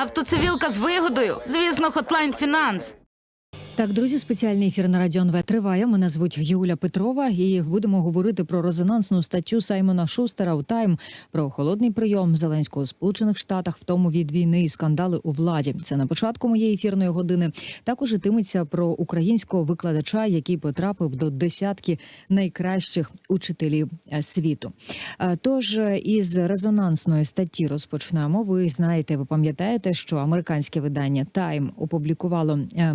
Автоцивілка з вигодою. Звісно, Hotline Finance. Так, друзі, спеціальний ефір на Радіо НВ триває. Мене звуть Юля Петрова, і будемо говорити про резонансну статтю Саймона Шустера у Тайм про холодний прийом Зеленського у Сполучених Штатах, втому від війни і скандали у владі. Це на початку моєї ефірної години. Також йтиметься про українського викладача, який потрапив до десятки найкращих учителів е, світу. Е, Тож е, із резонансної статті розпочнемо. Ви знаєте, ви пам'ятаєте, що американське видання Тайм опублікувало е,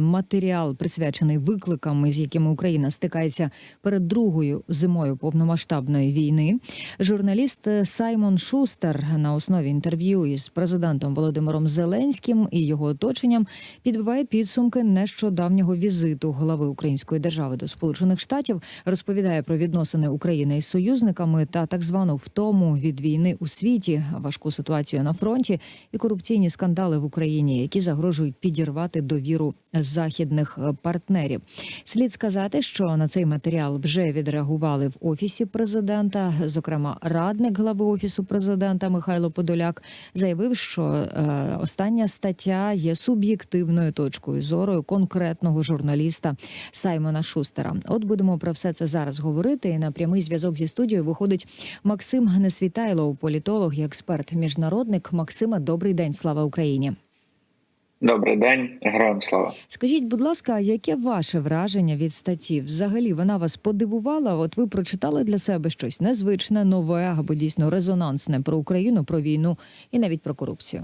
матеріал, присвячений викликам, з якими Україна стикається перед другою зимою повномасштабної війни. Журналіст е, Саймон Шустер на основі інтерв'ю із президентом Володимиром Зеленським і його оточенням підбиває підсумки нещодавнього візиту глави Української держави до Сполучених Штатів, розповідає про відносини України із союзниками та так звану втому від війни у світі, важку ситуацію на фронті і корупційні скандали в Україні, які загрожують підірвати довіру західних е, партнерів. Слід сказати, що на цей матеріал вже відреагували в офісі президента. Зокрема, радник глави офісу президента Михайло Подоляк заявив, що е, остання стаття є суб'єктивною точкою зору конкретного журналіста Саймона Шустера. От будемо про все це зараз говорити. І на прямий зв'язок зі студією виходить Максим Несвітайлов, політолог і експерт, міжнародник. Максима, добрий день, слава Україні. Добрий день, героям слава. Скажіть, будь ласка, яке ваше враження від статті? Взагалі вона вас подивувала? От ви прочитали для себе щось незвичне, нове або дійсно резонансне про Україну, про війну і навіть про корупцію?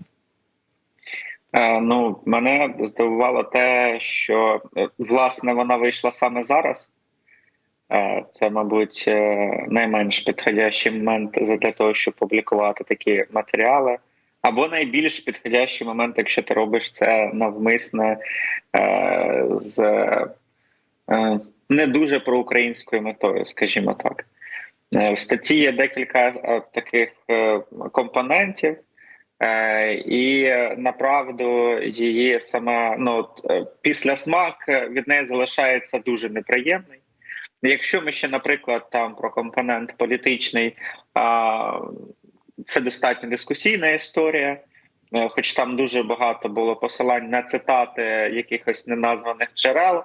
Е, ну, мене здивувало те, що е, власне вона вийшла саме зараз. Е, це, мабуть, е, найменш підходящий момент для того, щоб публікувати такі матеріали. Або найбільш підходящий момент, якщо ти робиш це навмисне е, з е, не дуже проукраїнською метою, скажімо так. Е, В статті є декілька е, таких е, компонентів, і направду її сама ну після смак від неї залишається дуже неприємний. Якщо ми ще, наприклад, там про компонент політичний, а, це достатньо дискусійна історія, е, хоч там дуже багато було посилань на цитати якихось неназваних джерел,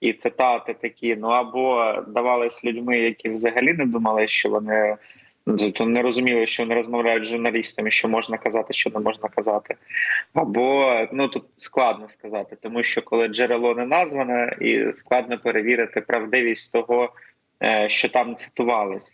і цитати такі, ну або давались людьми, які взагалі не думали, що вони ну, тобто не розуміли, що вони розмовляють з журналістами, що можна казати, що не можна казати. Або ну тут складно сказати, тому що коли джерело не назване, і складно перевірити правдивість того, е, що там цитувалось.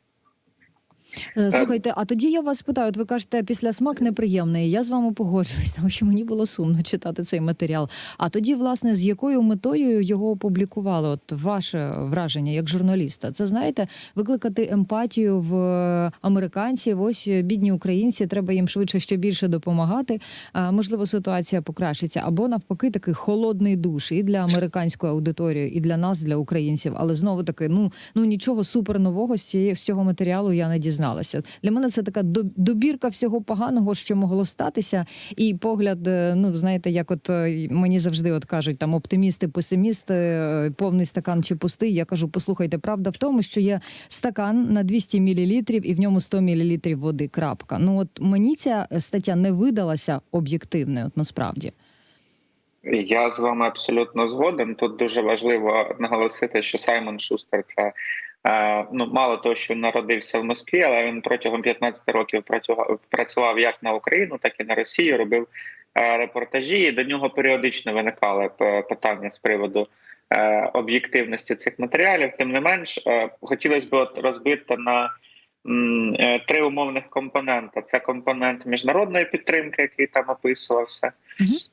Е, Слухайте, а тоді я вас питаю: от ви кажете, після смак неприємний. Я з вами погоджуюсь, тому що мені було сумно читати цей матеріал. А тоді, власне, з якою метою його опублікували? От ваше враження як журналіста, це знаєте, викликати емпатію в американців. Ось бідні українці, треба їм швидше ще більше допомагати. Можливо, ситуація покращиться, або навпаки, такий холодний душ і для американської аудиторії, і для нас, для українців. Але знову таки, ну ну нічого супер нового з цього матеріалу я не дізналася. Для мене це така до- добірка всього поганого, що могло статися, і погляд, е, ну знаєте, як от е, мені завжди от кажуть, там оптимісти, песимісти, е, повний стакан чи пустий. Я кажу, послухайте, правда в тому, що є стакан на 200 мл і в ньому 100 мл води. Крапка. Ну от мені ця стаття не видалася об'єктивною, от насправді. Я з вами абсолютно згоден. Тут дуже важливо наголосити, що Саймон Шустер це ну мало того, що народився в Москві, але він протягом 15 років працював працював як на Україну, так і на Росію. Робив е, репортажі. і До нього періодично виникали питання з приводу е, об'єктивності цих матеріалів. Тим не менш, е, хотілося б розбити на е, три умовних компонента: це компонент міжнародної підтримки, який там описувався.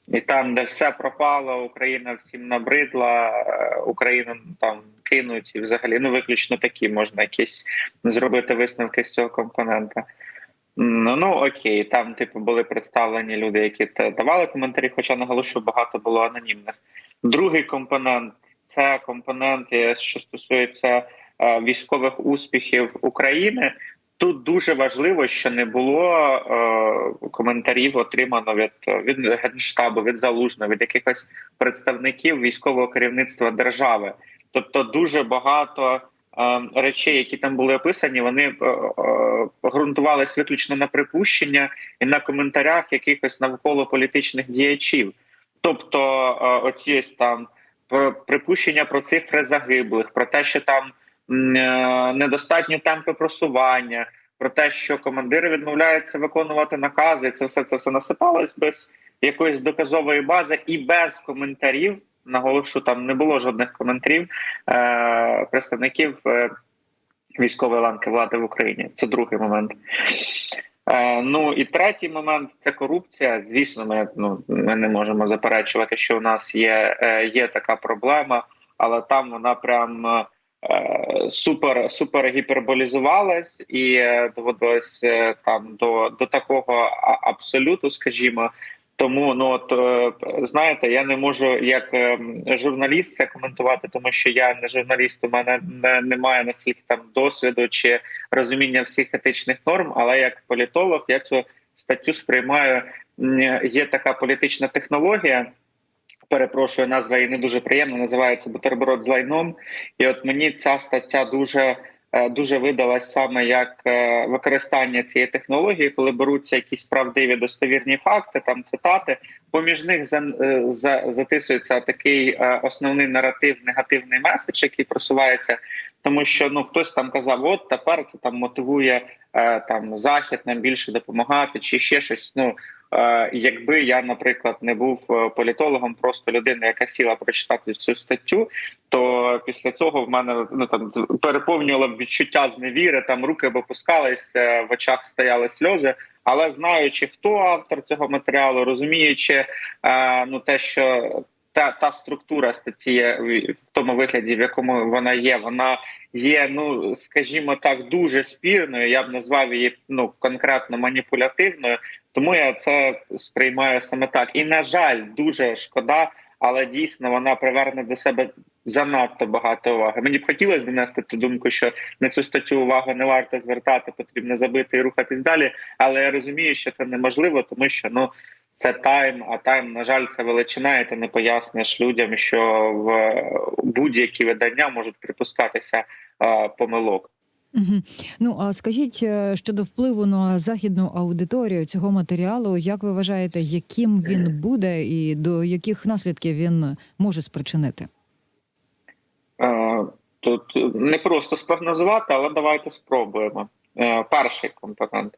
І там, де все пропало, Україна всім набридла, е, Україну там кинуть, і взагалі ну виключно такі можна якісь зробити висновки з цього компонента. Ну, ну окей, там, типу, були представлені люди, які давали коментарі, хоча наголошую, багато було анонімних. Другий компонент це компонент, е, що стосується е, військових успіхів України. Тут дуже важливо, що не було е, коментарів отримано від, від генштабу, від залужного, від якихось представників військового керівництва держави. Тобто, дуже багато е, речей, які там були описані, вони е, е, ґрунтувались виключно на припущення і на коментарях якихось навколо політичних діячів. Тобто, е, оці ось там припущення про цифри загиблих, про те, що там е, недостатні темпи просування, про те, що командири відмовляються виконувати накази. Це все це все насипалось без якоїсь доказової бази і без коментарів. Наголошу, там не було жодних коментарів е, представників е, військової ланки влади в Україні. Це другий момент. Е, ну і третій момент це корупція. Звісно, ми ну ми не можемо заперечувати, що у нас є, е, є така проблема, але там вона прям е, супер супер гіперболізувалась і е, доводилось е, там до, до такого абсолюту, скажімо. Тому ну от е, знаєте, я не можу як е, журналіст це коментувати, тому що я не журналіст. У мене не, немає настільки там досвіду чи розуміння всіх етичних норм. Але як політолог я цю статтю сприймаю. Є така політична технологія. Перепрошую, назва її не дуже приємна. Називається бутерброд з лайном. І от мені ця стаття дуже е, дуже видалась саме як е, використання цієї технології, коли беруться якісь правдиві достовірні факти, там цитати. Поміж них е, за затисується такий основний наратив, негативний меседж, який просувається, тому що ну хтось там казав, от тепер це там мотивує е, там захід нам більше допомагати, чи ще щось. Ну Е, Якби я, наприклад, не був е, політологом, просто людина, яка сіла прочитати цю статтю, то після цього в мене ну там переповнювало відчуття зневіри, там руки б опускались, в очах стояли сльози. Але знаючи, хто автор цього матеріалу, розуміючи ну те, що та та структура статті в тому вигляді, в якому вона є, вона є, ну скажімо так, дуже спірною. Я б назвав її ну конкретно маніпулятивною. Тому я це сприймаю саме так. І на жаль, дуже шкода, але дійсно вона приверне до себе занадто багато уваги. Мені б хотілося донести ту думку, що на цю статтю увагу не варто звертати, потрібно забити і рухатись далі. Але я розумію, що це неможливо, тому що ну. Це тайм, а тайм, на жаль, це величина, і ти не поясниш людям, що в будь-які видання можуть припускатися е, помилок. Угу. Ну а скажіть е, щодо впливу на західну аудиторію цього матеріалу, як ви вважаєте, яким він буде і до яких наслідків він може спричинити? Е, Тут не просто спрогнозувати, але давайте спробуємо. Е, Перший компонент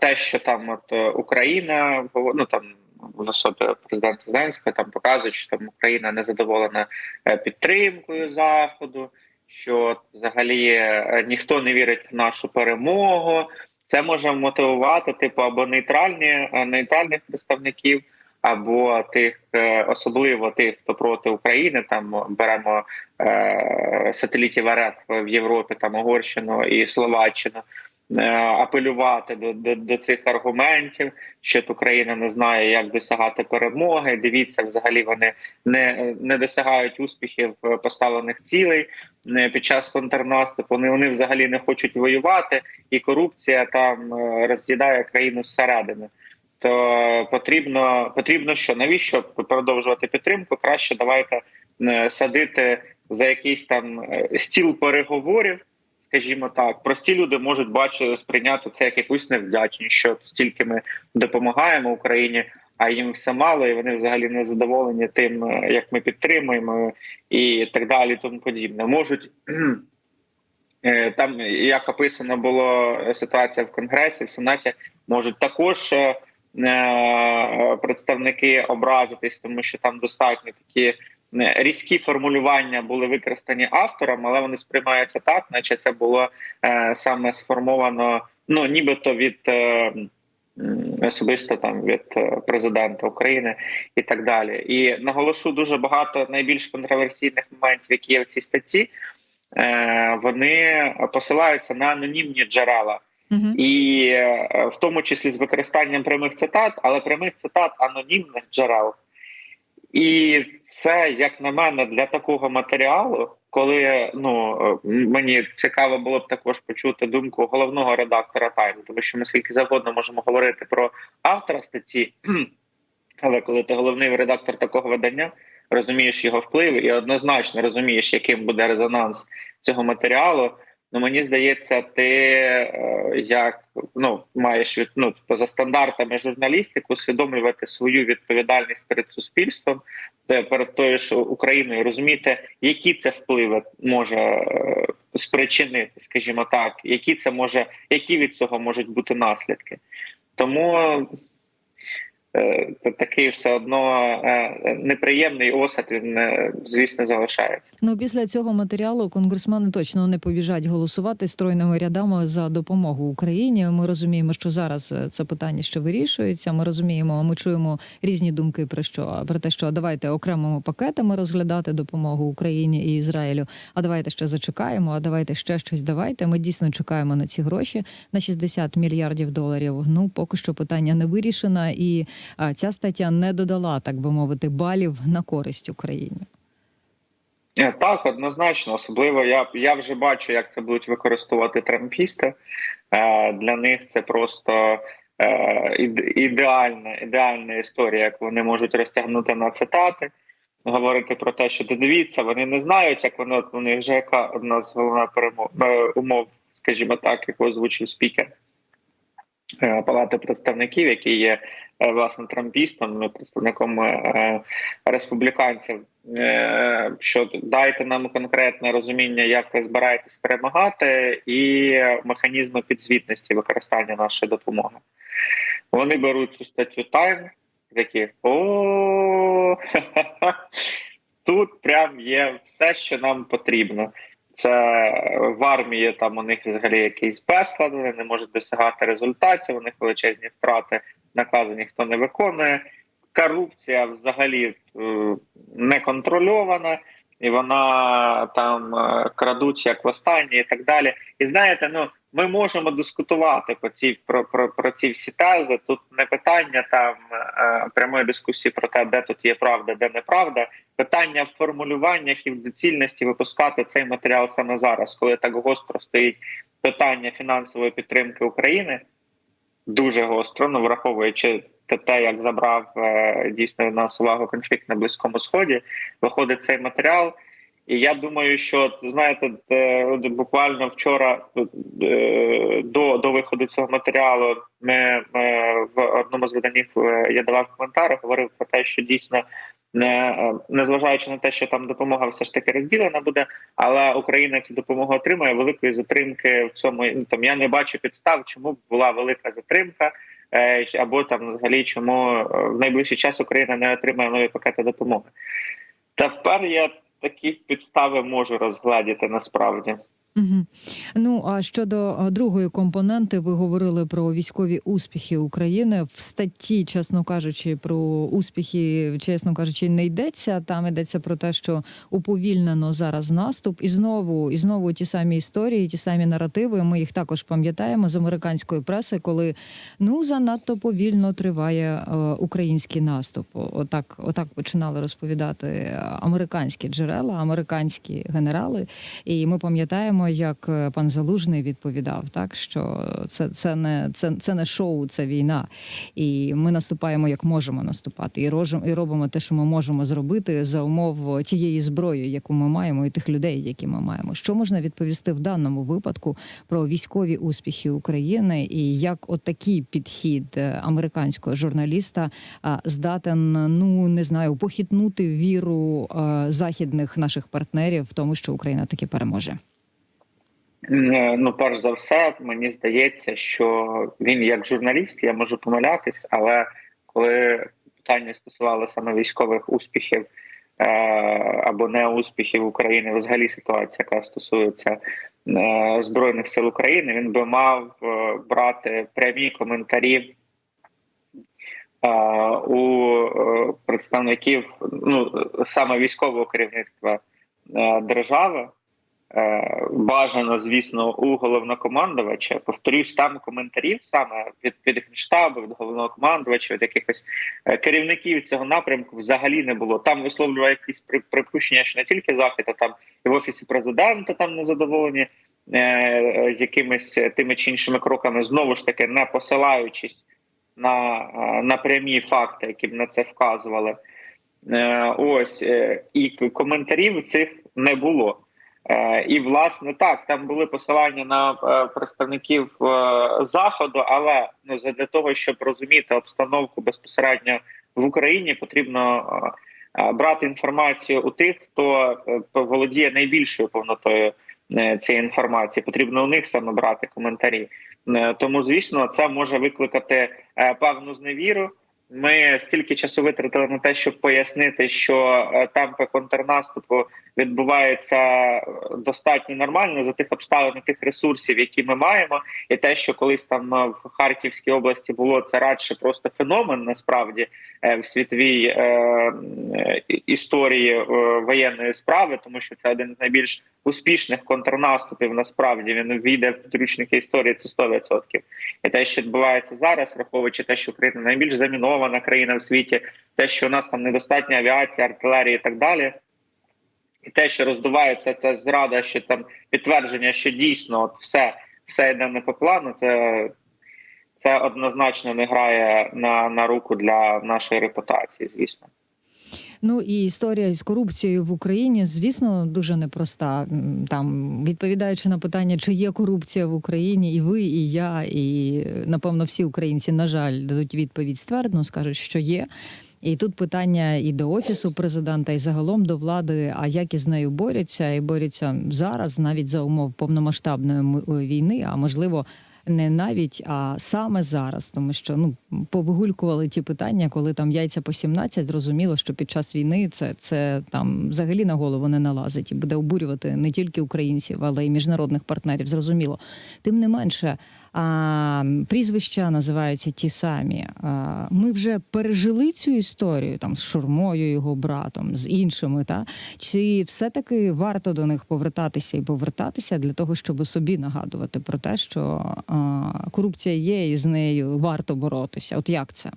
те, що там от е, Україна ну там в особі президента Зеленського там показують, що там Україна не задоволена е, підтримкою заходу, що взагалі е, ніхто не вірить в нашу перемогу. Це може мотивувати типу або нейтральні нейтральних представників, або тих, особливо тих, хто проти України. Там беремо е, сателітів РФ в Європі, там Угорщину і Словаччину. Е, Апелювати до, до, до цих аргументів, що Україна не знає, як досягати перемоги. Дивіться, взагалі вони не, не досягають успіхів е, поставлених цілей е, під час контрнаступу. Вони, вони взагалі не хочуть воювати, і корупція там роз'їдає країну зсередини. То потрібно потрібно що навіщо продовжувати підтримку? Краще давайте садити за якийсь там стіл переговорів. Скажімо так, прості люди можуть бачити сприйняти це як якусь невдячність, що стільки ми допомагаємо Україні, а їм все мало, і вони взагалі не задоволені тим, е, як ми підтримуємо, і так далі. Тому подібне. Можуть е, там, як описано було ситуація в Конгресі, в Сенаті, можуть також е, представники образитись, тому що там достатньо такі різкі формулювання були використані автором, але вони сприймаються так, наче це було е, саме сформовано, ну нібито від. Е, Особисто там від е, президента України і так далі, і наголошу дуже багато найбільш контроверсійних моментів, які є в цій статті. Е, вони посилаються на анонімні джерела, Угу. і е, в тому числі з використанням прямих цитат, але прямих цитат анонімних джерел. І це, як на мене, для такого матеріалу, коли ну мені цікаво було б також почути думку головного редактора Тайму, тому що ми скільки завгодно можемо говорити про автора статті, але коли ти головний редактор такого видання, розумієш його вплив і однозначно розумієш, яким буде резонанс цього матеріалу. Ну мені здається, ти е, як ну маєш від ну поза стандартами журналістики усвідомлювати свою відповідальність перед суспільством, перед тою ж Україною розуміти, які це впливи може е, спричинити, скажімо так, які це може, які від цього можуть бути наслідки. Тому е, це такий все одно е, неприємний осад. Він е, звісно залишається. Ну після цього матеріалу конгресмени точно не побіжать голосувати стройними рядами за допомогу Україні. Ми розуміємо, що зараз це питання ще вирішується. Ми розуміємо, ми чуємо різні думки про що про те, що давайте окремими пакетами розглядати допомогу Україні і Ізраїлю. А давайте ще зачекаємо. А давайте ще щось давайте. Ми дійсно чекаємо на ці гроші на 60 мільярдів доларів. Ну поки що питання не вирішено, і ця стаття не додала, так би мовити, балів на користь Україні. Е, Так, однозначно, особливо я я вже бачу, як це будуть використовувати трампісти. Е, Для них це просто е, ідеальна, ідеальна історія, як вони можуть розтягнути на цитати, говорити про те, що дивіться, вони не знають, як воно них вже яка одна з головних перемов умов, скажімо так, яку озвучив спікер. Е, Палати представників, який є е, власне трампістом, ну, представником е, республіканців, е, що дайте нам конкретне розуміння, як ви збираєтесь перемагати, і механізми підзвітності використання нашої допомоги. Вони беруть цю статтю Тайм, такі о тут прям є все, що нам потрібно. Це в армії там у них взагалі якийсь безлад, вони не можуть досягати результатів, у них величезні втрати, накази ніхто не виконує. Корупція взагалі е, не контрольована, і вона там е, крадуть як останнє і так далі. І знаєте, ну ми можемо дискутувати по ці про, про, про ці всі тези. Тут не питання там е, прямої дискусії про те, де тут є правда, де неправда. Питання в формулюваннях і в доцільності випускати цей матеріал саме зараз, коли так гостро стоїть питання фінансової підтримки України. Дуже гостро, ну враховуючи те, як забрав е, дійсно нас увагу конфлікт на близькому сході, виходить цей матеріал. І я думаю, що знаєте, буквально вчора е, до до виходу цього матеріалу ми, в одному з виданнів е, я давав коментар, говорив про те, що дійсно е, незважаючи на те, що там допомога все ж таки розділена буде, але Україна цю допомогу отримує великої затримки в цьому. Ну там я не бачу підстав, чому була велика затримка. Або там взагалі чому в найближчий час Україна не отримає нові пакети допомоги. Тепер я такі підстави можу розгледіти насправді. Угу. Ну а щодо другої компоненти, ви говорили про військові успіхи України в статті, чесно кажучи, про успіхи, чесно кажучи, не йдеться. Там йдеться про те, що уповільнено зараз наступ, і знову і знову ті самі історії, ті самі наративи. Ми їх також пам'ятаємо з американської преси, коли ну занадто повільно триває е, український наступ. Отак, отак починали розповідати американські джерела, американські генерали. І ми пам'ятаємо, як е, пан Залужний відповідав, так що це, це не це, це не шоу, це війна. І ми наступаємо як можемо наступати, і рожимо, і робимо те, що ми можемо зробити за умов тієї зброї, яку ми маємо, і тих людей, які ми маємо. Що можна відповісти в даному випадку про військові успіхи України і як отакий підхід е, американського журналіста здатен, ну не знаю, похитнути віру е, західних наших партнерів в тому, що Україна таки переможе. Е, Ну, перш за все, мені здається, що він як журналіст, я можу помилятись, але коли питання стосувало саме військових успіхів е, або неуспіхів України, взагалі ситуація, яка стосується е, збройних сил України, він би мав е, брати прямі коментарі. е, У е, представників ну саме військового керівництва держави, бажано, звісно, у головнокомандувача. Повторюсь, там коментарів саме від, від генштабу, від головного командувача, від якихось е, керівників цього напрямку взагалі не було. Там висловлював якісь припущення, що не тільки захід, а там і в офісі президента там незадоволені е, е, якимись тими чи іншими кроками, знову ж таки, не посилаючись на, е, на прямі факти, які б на це вказували. Е, ось е, і коментарів цих не було. Е, І власне так, там були посилання на е, представників е, заходу, але ну для того, щоб розуміти обстановку безпосередньо в Україні, потрібно брати інформацію у тих, хто володіє найбільшою повнотою цієї інформації. Потрібно у них саме брати коментарі. Тому, звісно, це може викликати певну зневіру. Ми стільки часу витратили на те, щоб пояснити, що темпи контрнаступу відбуваються е, достатньо нормально за тих обставин, тих ресурсів, які ми маємо, і те, що колись там е, в Харківській області було це радше просто феномен, насправді е, в світовій історії воєнної справи, тому що це один з найбільш успішних контрнаступів. Насправді він війде в підручники історії. Це 100%. І те, що відбувається зараз, враховуючи те, що Україна найбільш замінована країна в світі, те, що у нас там недостатня авіація, артилерія і так далі. І те, що роздувається ця зрада, що там підтвердження, що дійсно от все, все йде не по плану, це, це однозначно не грає на, на руку для нашої репутації, звісно. Ну і історія з корупцією в Україні, звісно, дуже непроста. Там відповідаючи на питання, чи є корупція в Україні, і ви, і я, і напевно всі українці, на жаль, дадуть відповідь ствердно, скажуть, що є. І тут питання і до офісу президента, і загалом до влади. А як із нею борються, і борються зараз, навіть за умов повномасштабної війни, а можливо. Не навіть, а саме зараз, тому що ну повигулькували ті питання, коли там яйця по 17, зрозуміло, що під час війни це, це там взагалі на голову не налазить і буде обурювати не тільки українців, але й міжнародних партнерів. Зрозуміло. Тим не менше, а, прізвища називаються ті самі. А, ми вже пережили цю історію там з Шурмою, його братом, з іншими. Та чи все-таки варто до них повертатися і повертатися для того, щоб собі нагадувати про те, що а, корупція є і з нею варто боротися? От як це?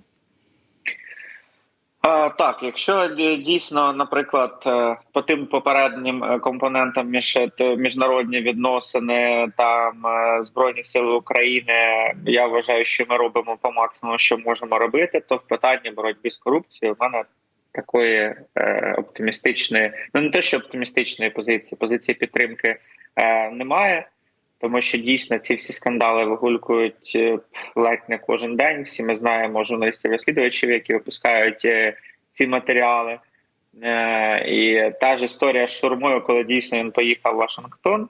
Так, якщо дійсно, наприклад, е, по тим попереднім е, компонентам між міжнародні відносини там е, збройні сили України, я вважаю, що ми робимо по максимуму, що можемо робити, то в питанні боротьби з корупцією в мене такої е, оптимістичної, ну не те, що оптимістичної позиції, позиції підтримки е, немає. Тому що дійсно ці всі скандали вигулькують е, ледь не кожен день. Всі ми знаємо журналістів-розслідувачів, які випускають е, ці матеріали. Е, І та ж історія з Шурмою, коли дійсно він поїхав в Вашингтон,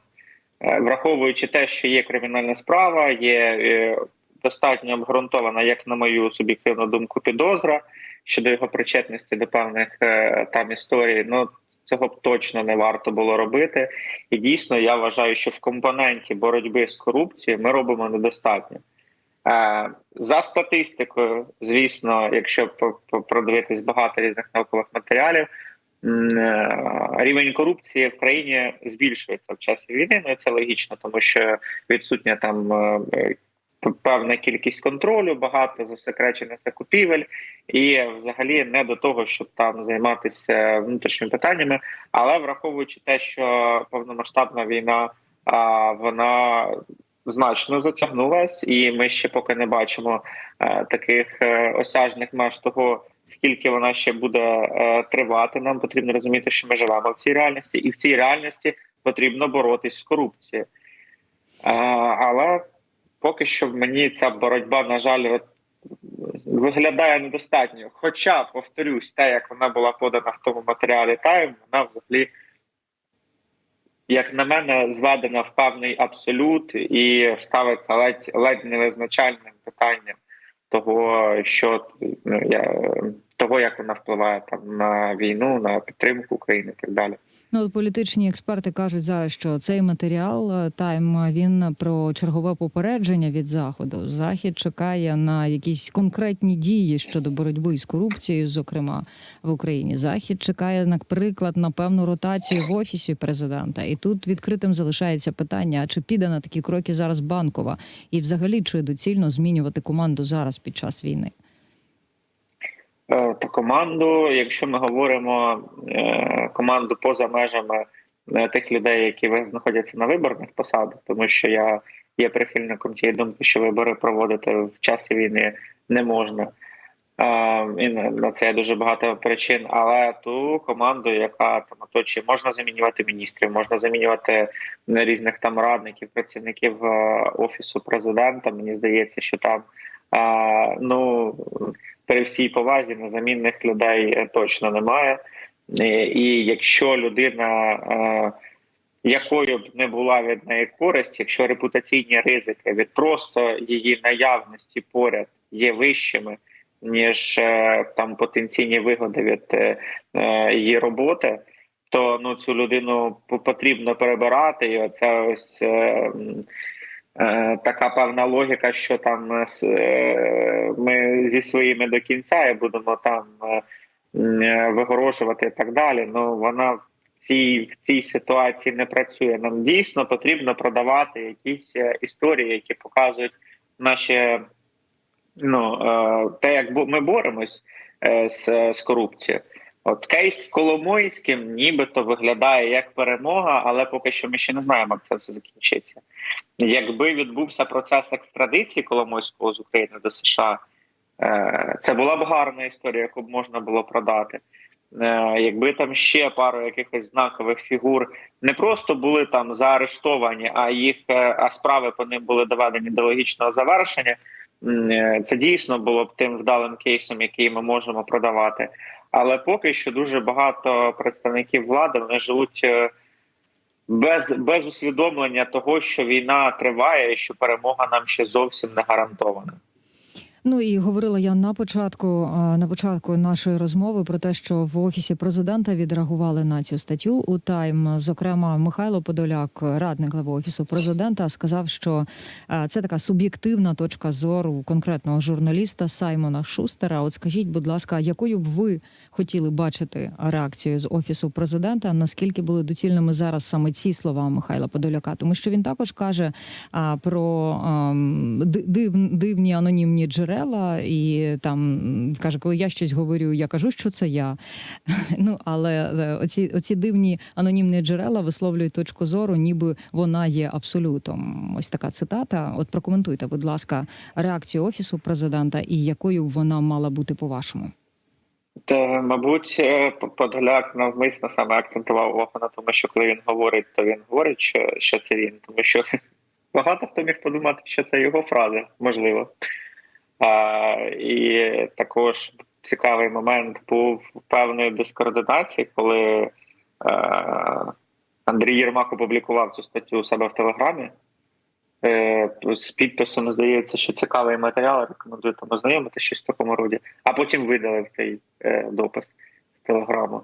враховуючи те, що є кримінальна справа, є достатньо обґрунтована, як на мою суб'єктивну думку, підозра щодо його причетності до певних там історій. Ну цього б точно не варто було робити. І дійсно я вважаю, що в компоненті боротьби з корупцією ми робимо недостатньо. Е, За статистикою, звісно, якщо продивитись багато різних наукових матеріалів, е, рівень корупції в країні збільшується в часі війни. Ну це логічно, тому що відсутня там е, певна кількість контролю, багато засекречених закупівель, і взагалі не до того, щоб там займатися внутрішніми питаннями. Але враховуючи те, що повномасштабна війна а, вона значно затягнулась, і ми ще поки не бачимо е, таких е, осяжних меж того, скільки вона ще буде е, тривати. Нам потрібно розуміти, що ми живемо в цій реальності, і в цій реальності потрібно боротись з корупцією. Е, але поки що мені ця боротьба, на жаль, виглядає недостатньо. Хоча, повторюсь, те, як вона була подана в тому матеріалі Тайм, вона взагалі, як на мене, зведена в певний абсолют і ставиться ледь ледь невизначальним питанням того, що ну, того, як вона впливає там на війну, на підтримку України і так далі. Ну, політичні експерти кажуть зараз, що цей матеріал е, тайм він про чергове попередження від заходу. Захід чекає на якісь конкретні дії щодо боротьби з корупцією, зокрема в Україні. Захід чекає, наприклад, на певну ротацію в офісі президента. І тут відкритим залишається питання: а чи піде на такі кроки зараз банкова, і взагалі чи доцільно змінювати команду зараз під час війни? Е, та команду, якщо ми говоримо е, команду поза межами е, тих людей, які знаходяться на виборних посадах, тому що я є прихильником тієї думки, що вибори проводити в часі війни не можна. І на це є дуже багато причин. Але ту команду, яка там оточує, можна замінювати міністрів, можна замінювати різних там радників, працівників офісу президента. Мені здається, що там ну при всій повазі незамінних людей е, точно немає. І, і якщо людина, е, якою б не була від неї користь, якщо репутаційні ризики від просто її наявності поряд є вищими, ніж е, там потенційні вигоди від е, е, її роботи, то ну цю людину потрібно перебирати. І оце ось. Е, Е, така певна логіка, що там е, е, ми зі своїми до кінця і будемо там е, е, вигорожувати і так далі. Ну вона в цій в цій ситуації не працює. Нам дійсно потрібно продавати якісь е, історії, які показують наші ну е, те, як ми боремось е, з, з корупцією. От кейс з Коломойським нібито виглядає як перемога, але поки що ми ще не знаємо, як це все закінчиться. Якби відбувся процес екстрадиції Коломойського з України до США, е, це була б гарна історія, яку б можна було продати. Е, Якби там ще пару якихось знакових фігур не просто були там заарештовані, а їх е, а справи по ним були доведені до логічного завершення. Це дійсно було б тим вдалим кейсом, який ми можемо продавати. Але поки що дуже багато представників влади вони живуть е, без, без усвідомлення того, що війна триває, і що перемога нам ще зовсім не гарантована. Ну і говорила я на початку на початку нашої розмови про те, що в офісі президента відреагували на цю статтю у Тайм. Зокрема, Михайло Подоляк, радник глави офісу президента, сказав, що це така суб'єктивна точка зору конкретного журналіста Саймона Шустера. От скажіть, будь ласка, якою б ви хотіли бачити реакцію з офісу президента? Наскільки були доцільними зараз саме ці слова Михайла Подоляка? Тому що він також каже про див, дивні анонімні джерела, і там каже, коли я щось говорю, я кажу, що це я. Ну але оці, оці дивні анонімні джерела висловлюють точку зору, ніби вона є абсолютом. Ось така цитата. От прокоментуйте, будь ласка, реакцію офісу президента і якою вона мала бути по-вашому. Та, мабуть, Подоляк навмисно саме акцентував увагу на тому, що коли він говорить, то він говорить, що, що це він, тому що багато хто міг подумати, що це його фраза, можливо. І також цікавий момент був певної дискоординації, коли е, Андрій Єрмак опублікував цю статтю у себе в Телеграмі. Е, з підписом здається, що цікавий матеріал, рекомендую там ознайомити щось в такому роді, а потім видалив цей е, допис з телеграму.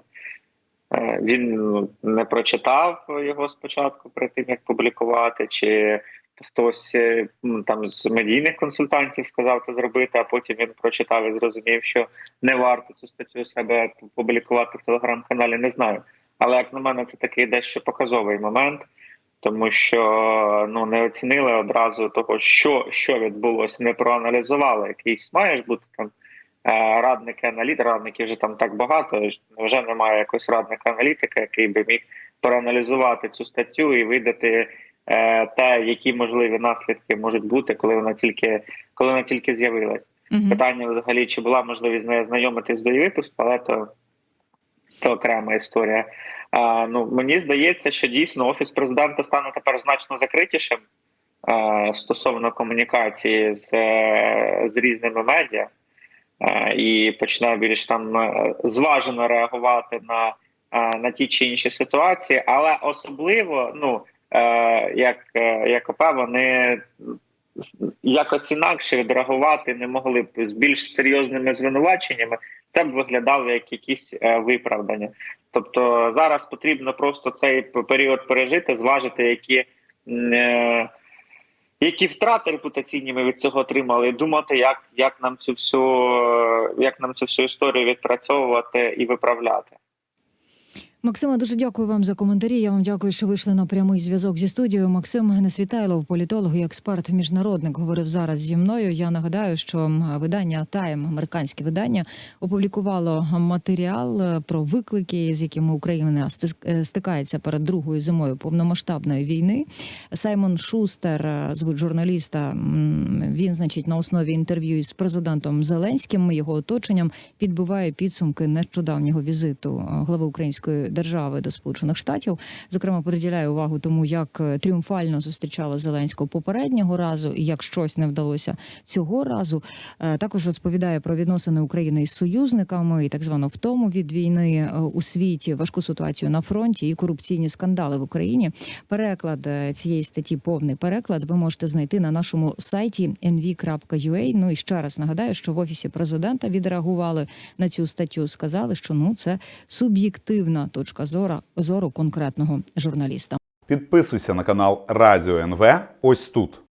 Він ну, не прочитав його спочатку перед тим, як публікувати, чи хтось е, там з медійних консультантів сказав це зробити, а потім він прочитав і зрозумів, що не варто цю статтю себе публікувати в телеграм-каналі. Не знаю. Але як на мене, це такий дещо показовий момент тому що ну не оцінили одразу того, що що відбулося, не проаналізували. Якийсь має ж бути там е, радники аналітики, радників вже там так багато. Вже немає якогось радника аналітика, який би міг проаналізувати цю статтю і видати те, які можливі наслідки можуть бути, коли вона тільки коли вона тільки з'явилась. Угу. Питання взагалі, чи була можливість з нею знайомитись до її випуску, але то, то окрема історія. А, ну, мені здається, що дійсно офіс президента стане тепер значно закритішим а, стосовно комунікації з, е, з різними медіа а, і почне більш там е, зважено реагувати на, а, на ті чи інші ситуації, але особливо, ну е, як, е, як ОП, вони якось інакше відреагувати не могли б з більш серйозними звинуваченнями. Це б виглядало як якісь е, виправдання. Тобто зараз потрібно просто цей період пережити, зважити, які е, які втрати репутаційні ми від цього отримали, і думати, як, як нам цю всю е, як нам цю всю історію відпрацьовувати і виправляти. Максима, дуже дякую вам за коментарі. Я вам дякую, що вийшли на прямий зв'язок зі студією. Максим Несвітайлов, політолог і експерт, міжнародник, говорив зараз зі мною. Я нагадаю, що видання Тайм, американське видання, опублікувало матеріал е, про виклики, з якими Україна е, стикається перед другою зимою повномасштабної війни. Саймон Шустер, е, звуть журналіста. Він, значить, на основі інтерв'ю із президентом Зеленським, його оточенням, підбиває підсумки нещодавнього візиту глави української держави до Сполучених Штатів. Зокрема, приділяє увагу тому, як е, тріумфально зустрічала Зеленського попереднього разу, і як щось не вдалося цього разу. Е, Також розповідає про відносини України із союзниками і так звану втому від війни е, у світі, важку ситуацію на фронті і корупційні скандали в Україні. Переклад цієї статті, повний переклад, ви можете знайти на нашому сайті nv.ua. Ну і ще раз нагадаю, що в офісі президента відреагували на цю статтю. Сказали, що ну це суб'єктивна точка зору, зору конкретного журналіста. Підписуйся на канал Радіо НВ ось тут.